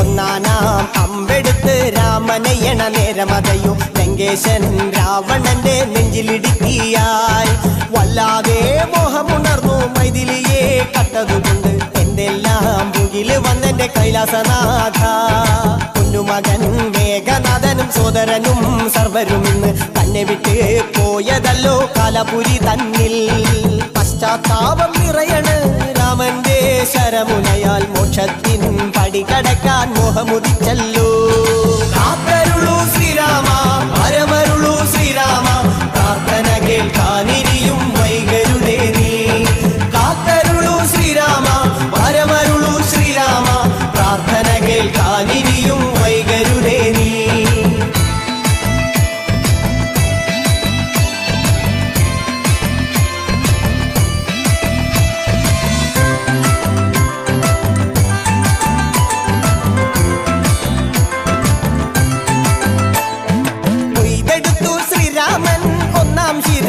ഒന്നാനാം അമ്പെടുത്ത് രാമനയണ നേരമതയും ലങ്കേശൻ രാവണന്റെ നെഞ്ചിലിടുക്കിയായി. വല്ലാതെ മോഹമുണർന്നു മൈതിലിയെ കട്ടതുകൊണ്ട് എന്തെല്ലാം മുകിൽ വന്നെന്റെ കൈലാസനാഥ. കുഞ്ഞുമകൻ മേഘനാഥനും സോദരനും സർവരും ഇന്ന് തന്നെ വിട്ട് പോയതല്ലോ കലപുരി തന്നിൽ. പശ്ചാത്താപം നിറയണ് രാമന്റെ ശരമുനയാൽ മോക്ഷത്തിൻ പടി കടക്കാൻ മോഹമുദിച്ചല്ലോ.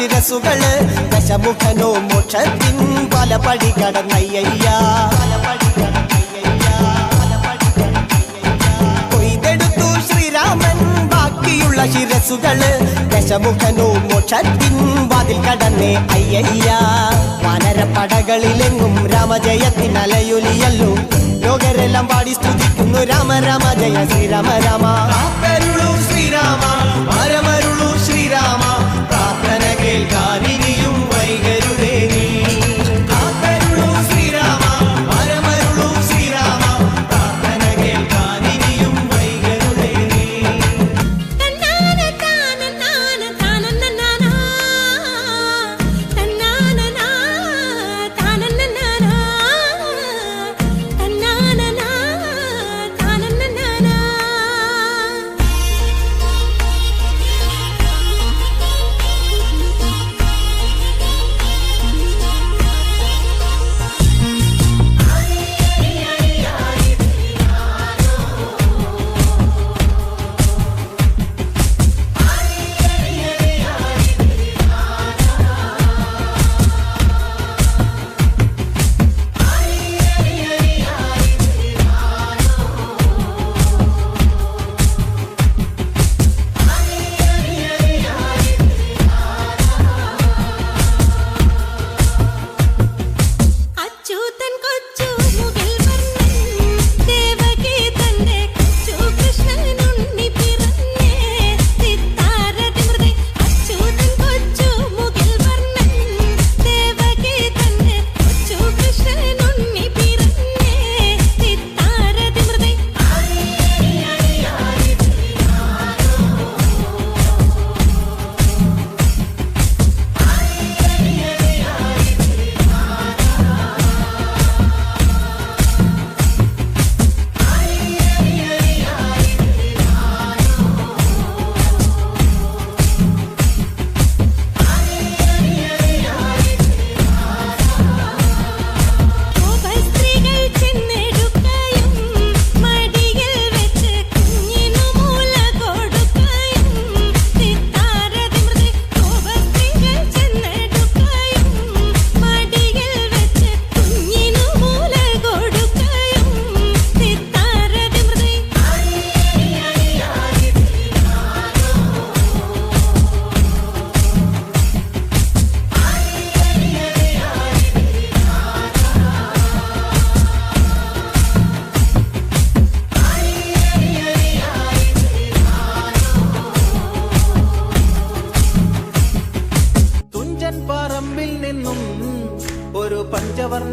നാലും ദശമുഖനോ മോക്ഷത്തിൻ പല പടി കടന്നയ്യ കൊയ്തെടുത്തു ശ്രീരാമൻ ബാക്കിയുള്ള ദശമുഖനോ മോക്ഷത്തിൻ വാതിൽ കടന്നേ അയ്യയ്യ. വാനരപ്പടകളിലെങ്ങും രാമജയത്തിനലയൊലിയല്ലോ. ലോകരെല്ലാം പാടി സ്തുതിക്കുന്നു രാമ രാമ ജയ ശ്രീരാമ രാമ ശ്രീരാമ